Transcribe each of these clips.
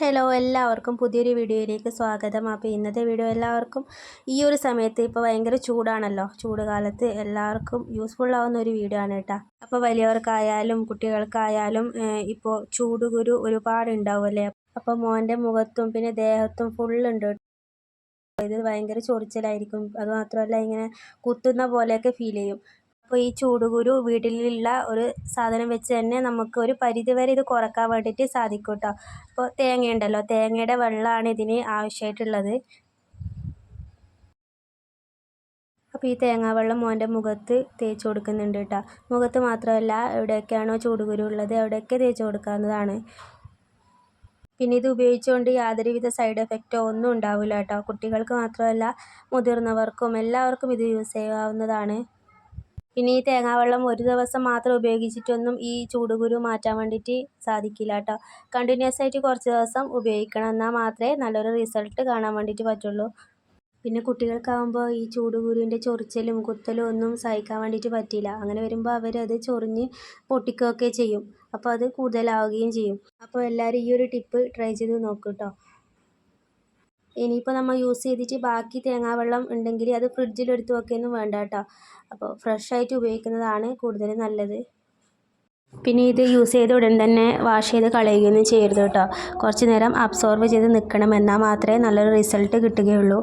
Hello എല്ലാവർക്കും പുതിയൊരു വീഡിയോയിലേക്ക് സ്വാഗതം. അപ്പോൾ ഇന്നത്തെ വീഡിയോ എല്ലാവർക്കും ഈ ഒരു സമയത്ത് ഇപ്പോൾ ഭയങ്കര ചൂടാണല്ലോ. ചൂട് കാലത്ത് എല്ലാവർക്കും യൂസ്ഫുൾ ആവുന്ന ഒരു വീഡിയോ ആണ് കേട്ടോ. അപ്പോൾ വലിയവർക്കായാലും കുട്ടികൾക്കായാലും ഇപ്പോൾ ചൂടുകുരു ഒരുപാട് ഉണ്ടാവുമല്ലേ അപ്പോൾ മോന്റെ മുഖത്തും പിന്നെ ദേഹത്തും ഫുള്ളുണ്ട് ഇത് ഭയങ്കര ചൊറിച്ചിലായിരിക്കും. അതുമാത്രമല്ല ഇങ്ങനെ കുത്തുന്ന പോലെയൊക്കെ ഫീൽ ചെയ്യും. അപ്പോൾ ഈ ചൂടുകുരു വീട്ടിലുള്ള ഒരു സാധനം വെച്ച് തന്നെ നമുക്ക് ഒരു പരിധി വരെ ഇത് കുറയ്ക്കാൻ വേണ്ടിയിട്ട് സാധിക്കും കേട്ടോ അപ്പോൾ തേങ്ങയുണ്ടല്ലോ തേങ്ങയുടെ വെള്ളമാണ് ഇതിന് ആവശ്യമായിട്ടുള്ളത്. അപ്പോൾ ഈ തേങ്ങാവെള്ളം മോന്റെ മുഖത്ത് തേച്ച് കൊടുക്കുന്നുണ്ട് കേട്ടോ. മുഖത്ത് മാത്രമല്ല എവിടെയൊക്കെയാണോ ചൂടുകുരു ഉള്ളത് അവിടെയൊക്കെ തേച്ച് കൊടുക്കാവുന്നതാണ്. പിന്നെ ഇത് ഉപയോഗിച്ചുകൊണ്ട് യാതൊരുവിധ സൈഡ് എഫക്റ്റോ ഒന്നും ഉണ്ടാവില്ല കേട്ടോ. കുട്ടികൾക്ക് മാത്രമല്ല മുതിർന്നവർക്കും എല്ലാവർക്കും ഇത് യൂസ് ചെയ്യാവുന്നതാണ്. പിന്നെ ഈ തേങ്ങാവെള്ളം ഒരു ദിവസം മാത്രം ഉപയോഗിച്ചിട്ടൊന്നും ഈ ചൂടുകുരു മാറ്റാൻ വേണ്ടിയിട്ട് സാധിക്കില്ല കേട്ടോ. കണ്ടിന്യൂസ് ആയിട്ട് കുറച്ച് ദിവസം ഉപയോഗിക്കണം. എന്നാൽ മാത്രമേ നല്ലൊരു റിസൾട്ട് കാണാൻ വേണ്ടിയിട്ട് പറ്റുള്ളൂ. പിന്നെ കുട്ടികൾക്കാവുമ്പോൾ ഈ ചൂടുകുരുവിന്റെ ചൊറിച്ചലും കുത്തലും ഒന്നും സഹിക്കാൻ വേണ്ടിയിട്ട് പറ്റില്ല അങ്ങനെ വരുമ്പോൾ അവരത് ചൊറിഞ്ഞ് പൊട്ടിക്കുകയൊക്കെ ചെയ്യും. അപ്പോൾ അത് കൂടുതലാവുകയും ചെയ്യും. അപ്പോൾ എല്ലാവരും ഈ ഒരു ടിപ്പ് ട്രൈ ചെയ്ത് നോക്കൂ കേട്ടോ. ഇനിയിപ്പോൾ നമ്മൾ യൂസ് ചെയ്തിട്ട് ബാക്കി തേങ്ങാവെള്ളം ഉണ്ടെങ്കിൽ അത് ഫ്രിഡ്ജിൽ എടുത്ത് വെക്കുകയൊന്നും വേണ്ട കേട്ടോ. അപ്പോൾ ഫ്രഷായിട്ട് ഉപയോഗിക്കുന്നതാണ് കൂടുതൽ നല്ലത്. പിന്നെ ഇത് യൂസ് ചെയ്ത ഉടൻ തന്നെ വാഷ് ചെയ്ത് കളയുകയൊന്നും ചെയ്യരുത് കേട്ടോ. കുറച്ച് നേരം അബ്സോർവ് ചെയ്ത് നിൽക്കണം എന്നാൽ മാത്രമേ നല്ലൊരു റിസൾട്ട് കിട്ടുകയുള്ളൂ.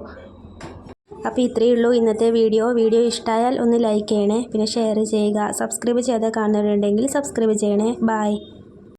അപ്പോൾ ഇത്രയേ ഉള്ളൂ ഇന്നത്തെ വീഡിയോ വീഡിയോ ഇഷ്ടമായാൽ ഒന്ന് ലൈക്ക് ചെയ്യണേ. പിന്നെ ഷെയർ ചെയ്യുക. സബ്സ്ക്രൈബ് ചെയ്ത് കാണുന്നവരുണ്ടെങ്കിൽ സബ്സ്ക്രൈബ് ചെയ്യണേ. ബായ്